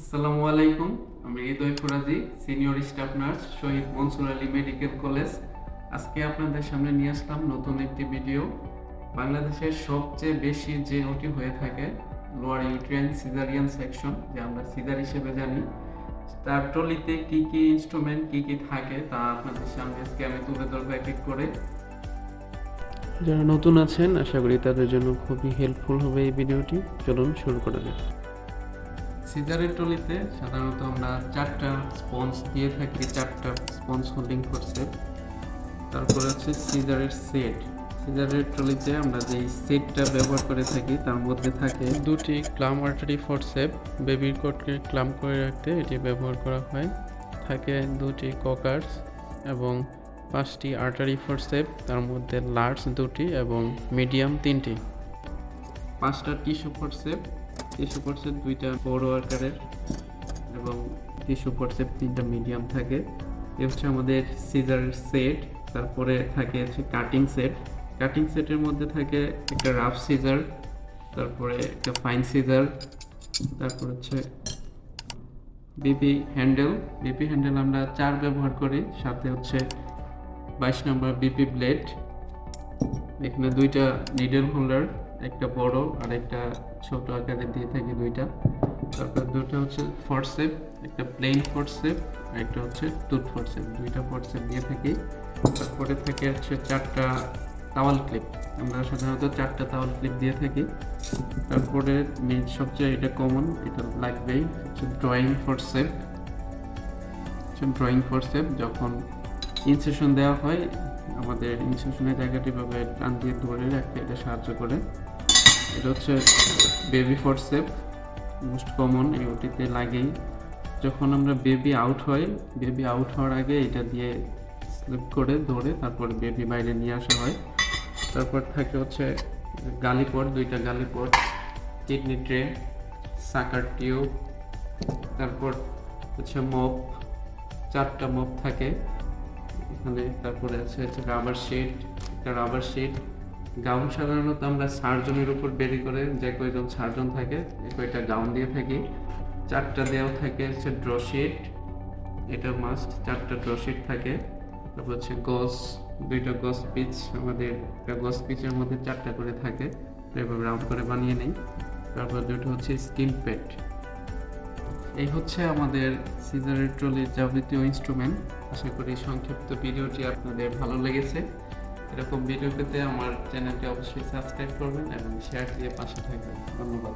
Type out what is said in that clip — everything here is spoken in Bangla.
আসসালামু আলাইকুম, আমি Hridoy Faraji, senior staff nurse, Shahid Mansur Ali medical college. আজকে আপনাদের সামনে নিয়ে আসলাম নতুন একটি ভিডিও। বাংলাদেশের সবচেয়ে বেশি যে ওটি হয়ে থাকে লোয়ার ইউট্রিয়ান সিজারিয়ান সেকশন যে আমরা সিজার হিসেবে জানি। তার ট্রলিতে কি কি ইনস্ট্রুমেন্ট কি কি থাকে, তা আপনাদের সামনে আজকে আমি তুলে ধরবো এক এক করে। যারা নতুন আছেন, আশা করি তাদের জন্য খুবই হেল্পফুল হবে এই ভিডিওটি। চলুন শুরু করা যাক। সিজারের ট্রলিতে সাধারণত আমরা চারটা স্পঞ্জ দিয়ে থাকি, চারটা স্পঞ্জ হোল্ডিং করছে। তারপরে হচ্ছে সিজারের সেট। সিজারের ট্রলিতে আমরা যেই সেটটা ব্যবহার করে থাকি, তার মধ্যে থাকে দুটি ক্লাম আর্টারি ফোরসেপ বেবির কোটকে ক্লাম করে রাখতে এটি ব্যবহার করা হয়। থাকে দুটি ককার্স এবং পাঁচটি আর্টারি ফোরসেপ তার মধ্যে লার্জ দুটি এবং মিডিয়াম তিনটি। পাঁচটা টিস্যু ফোরসেপ টিস্যু ফোরসেপ দুইটা বড় আকারের এবং টিস্যু ফোরসেপ তিনটা মিডিয়াম থাকে। এ হচ্ছে আমাদের সিজারের সেট তারপরে থাকে হচ্ছে কাটিং সেট কাটিং সেটের মধ্যে থাকে একটা রাফ সিজার তারপরে একটা ফাইন সিজার তারপর হচ্ছে বিপি হ্যান্ডেল বিপি হ্যান্ডেল আমরা চার ব্যবহার করি, সাথে হচ্ছে বাইশ নম্বর বিপি ব্লেড এখানে দুইটা নিডল হোল্ডার একটা বড় আর একটা ছোট আকারে দিয়ে থাকি দুইটা। তারপর দুটো হচ্ছে ফোরসেপ একটা প্লেন ফোরসেপ আর একটা হচ্ছে টুথ ফোরসেপ দুইটা ফোরসেপ দিয়ে থাকি। তারপরে থেকে হচ্ছে চারটা তাওয়াল ক্লিপ আমরা সাধারণত চারটা তাওয়াল ক্লিপ দিয়ে থাকি। তারপরে মেন সবচেয়ে এটা কমন এটা লাগবেই, হচ্ছে ড্রয়িং ফোরসেপ ড্রয়িং ফোরসেপ যখন ইনসেশন দেওয়া হয় আমাদের ইনসেশনের জায়গাটি ভাবে টান দিয়ে ধরে রাখতে এটা সাহায্য করে। এটা হচ্ছে বেবি ফোরসেপ মোস্ট কমন এই ওটিতে লাগেই। যখন আমরা বেবি আউট হয় বেবি আউট হওয়ার আগে এটা দিয়ে স্লিপ করে ধরে তারপর বেবি বাইরে নিয়ে আসা হয়। তারপর থাকে হচ্ছে গালিপট দুইটা gallipot kidney tray sucker tube তারপর হচ্ছে মপ চারটা মপ থাকে। এখানে, তারপরে আছে হচ্ছে রাবার শিট একটা রাবার শিট গাউন সাধারণত আমরা সার্জনের উপর বেরি করে যে কয়জন সার্জন থাকে কয়টা গাউন দিয়ে থাকি। চারটা দেওয়া থাকে হচ্ছে ড্র শিট এটা মাস্ট চারটা ড্র শিট থাকে। তারপর হচ্ছে গস দুইটা গস পিচ আমাদের গস পিচের মধ্যে চারটা করে থাকে। এভাবে রাউন্ড করে বানিয়ে নেই। তারপর দুটো হচ্ছে স্কিন পেট এই হচ্ছে আমাদের সিজারের ট্রলির যাবতীয় ইনস্ট্রুমেন্ট আশা করি সংক্ষিপ্ত ভিডিওটি আপনাদের ভালো লেগেছে। এরকম ভিডিও পেতে আমার চ্যানেলটি অবশ্যই সাবস্ক্রাইব করবেন এবং শেয়ার দিয়ে পাশে থাকবেন। ধন্যবাদ।